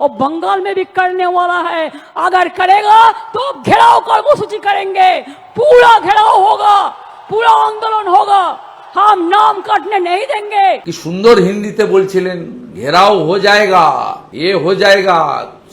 और बंगाल में भी करने वाला है अगर करेगा तो घेराव कर्मसूची करेंगे पूरा घेराव होगा पूरा आंदोलन होगा हम नाम काटने नहीं देंगे কি সুন্দর হিন্দিতে বলছিলেন ঘেরাও হো জায়গা এ হো জায়গা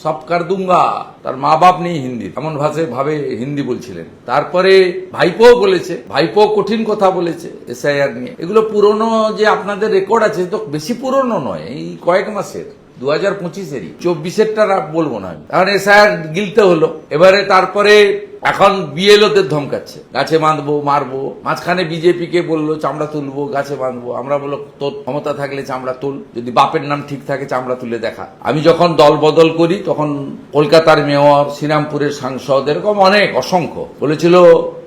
সব কর দুঙ্গা তার মা বাপ নেই হিন্দি এমন ভাষায় ভাবে হিন্দি বলছিলেন তারপরে ভাইপো বলেছে ভাইপো কঠিন কথা বলেছে এসআইআর নিয়ে এগুলো পুরনো যে আপনাদের রেকর্ড আছে তো বেশি পুরনো নয় এই কয়েক মাসের দু হাজার পঁচিশেরই চব্বিশেরটা বলব না আমি। এখন এসআইআর গিলতে হলো। এবারে তারপরে এখন বিএলওদের ধমকাচ্ছে। গাছে বাঁধবো, মারবো। মাঝখানে বিজেপি কে বলল, চামড়া তুলবো, গাছে বাঁধবো। আমরা বলল, তোর ক্ষমতা থাকলে চামড়া তুল। যদি বাপের নাম ঠিক থাকে, চামড়া তুলে দেখা। আমি যখন দল বদল করি, তখন কলকাতার মেয়র, শ্রীরামপুরের সাংসদ, এরকম অনেক, অসংখ্য। বলেছিল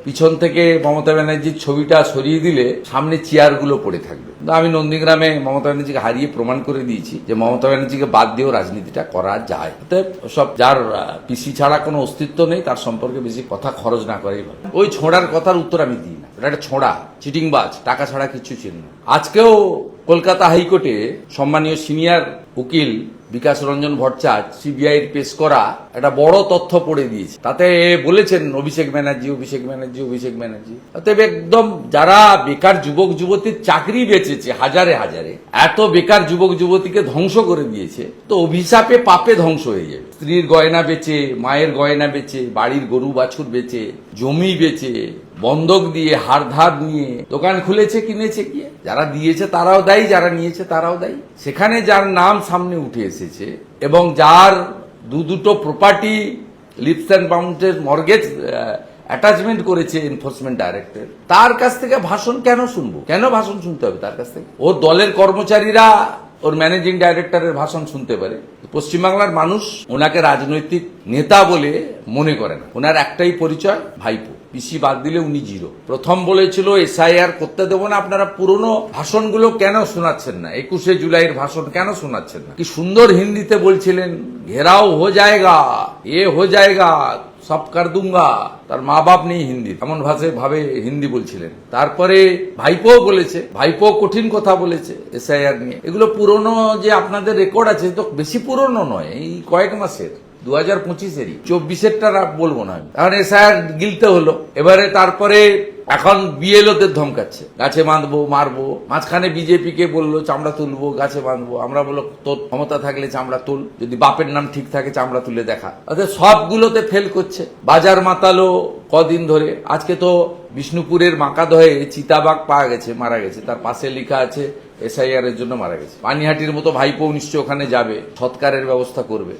পিছন থেকে মমতা ব্যানার্জির ছবিটা সরিয়ে দিলে সামনে চেয়ারগুলো পড়ে থাকবে। আমি নন্দীগ্রামে মমতা ব্যানার্জিকে হারিয়ে প্রমাণ করে দিয়েছি যে মমতা ব্যানার্জিকে বাদ দিয়েও রাজনীতিটা করা যায়। অতএব সব যার পিসি ছাড়া কোনো অস্তিত্ব নেই, তার সম্পর্কে বেশি কথা খরচ না করাই ভালো। ওই ছোঁড়ার কথার উত্তর আমি দিই না। এটা একটা ছোঁড়া, চিটিংবাজ, টাকা ছাড়া কিছু ছিল না। আজকেও কলকাতা হাইকোর্টে সম্মানীয় সিনিয়র উকিল বিকাশ রঞ্জন ভট্টাচার্য সিবিআই এর পেশ করা একটা বড় তথ্য পড়ে দিয়েছে। তাতে বলেছেন, অভিষেক ব্যানার্জি অভিষেক ব্যানার্জি অভিষেক ব্যানার্জি। অতএব একদম যারা বেকার যুবক যুবতীর চাকরি বেঁচেছে হাজারে হাজারে, এত বেকার যুবক যুবতীকে ধ্বংস করে দিয়েছে, তো অভিশাপে পাপে ধ্বংস হয়ে যাবে। স্ত্রীর গয়না বেচে, মায়ের গয়না বেচে, বাড়ির গরু বাছুর বেচে, জমি বেচে, বন্ধক দিয়ে, হার ধার নিয়ে, দোকান খুলেছে, কিনেছে কি? যারা দিয়েছে তারাও দায়ী, যারা নিয়েছে তারাও দায়ী। সেখানে যার নাম সামনে উঠে এসেছে এবং যার দু দুটো প্রপার্টি লিপস অ্যান্ড বাউন্ডের মর্গেজ অ্যাটাচমেন্ট করেছে এনফোর্সমেন্ট ডাইরেক্টর তার কাছ থেকে ভাষণ কেন শুনব? কেন ভাষণ শুনতে হবে তার কাছ থেকে? ওর দলের কর্মচারীরা ওর ম্যানেজিং ডাইরেক্টরের ভাষণ শুনতে পারে। পশ্চিমবাংলার মানুষ ওনাকে রাজনৈতিক নেতা বলে মনে করে না। ওনার একটাই পরিচয়, ভাইপো। পিসি বাদ দিলে উনি জিরো। প্রথম বলেছিল এসআইআর করতে দেবো না, আপনারা পুরনো ভাষণগুলো কেন শোনাচ্ছেন না? একুশে জুলাইয়ের ভাষণ কেন শোনাচ্ছেন না? কি সুন্দর হিন্দিতে বলছিলেন, ঘেরাও হো জায়গা, এ হো জায়গা, সব কর দুঙ্গা। তার মা বাপ নেই হিন্দি। এমন ভাষায় ভাবে হিন্দি বলছিলেন। তারপরে ভাইপো বলেছে, ভাইপো কঠিন কথা বলেছে এসআইআর নিয়ে। এগুলো পুরনো যে আপনাদের রেকর্ড আছে তো বেশি পুরনো নয়, এই কয়েক মাসের। দু হাজার পঁচিশেরই। চব্বিশেরটা বলব না আমি। এখন এসআইআর গিলতে হলো। এবারে তারপরে এখন বিএলওদের ধমকাচ্ছে। গাছে বাঁধবো, মারবো। মাঝখানে বিজেপি কে বলল, চামড়া তুলবো, গাছে বাঁধবো। আমরা বলল, তোর ক্ষমতা থাকলে চামড়া তুল। যদি বাপের নাম ঠিক থাকে, চামড়া তুলে দেখা। অর্থাৎ সবগুলোতে ফেল করছে। বাজার মাতালো কদিন ধরে। আজকে তো বিষ্ণুপুরের মাকা মাকাদহে চিতাবাঘ পাওয়া গেছে, মারা গেছে। তার পাশে লেখা আছে, এসআইআর এর জন্য মারা গেছে। পানিহাটির মতো ভাইপো নিশ্চয় ওখানে যাবে। সৎকারের ব্যবস্থা করবে।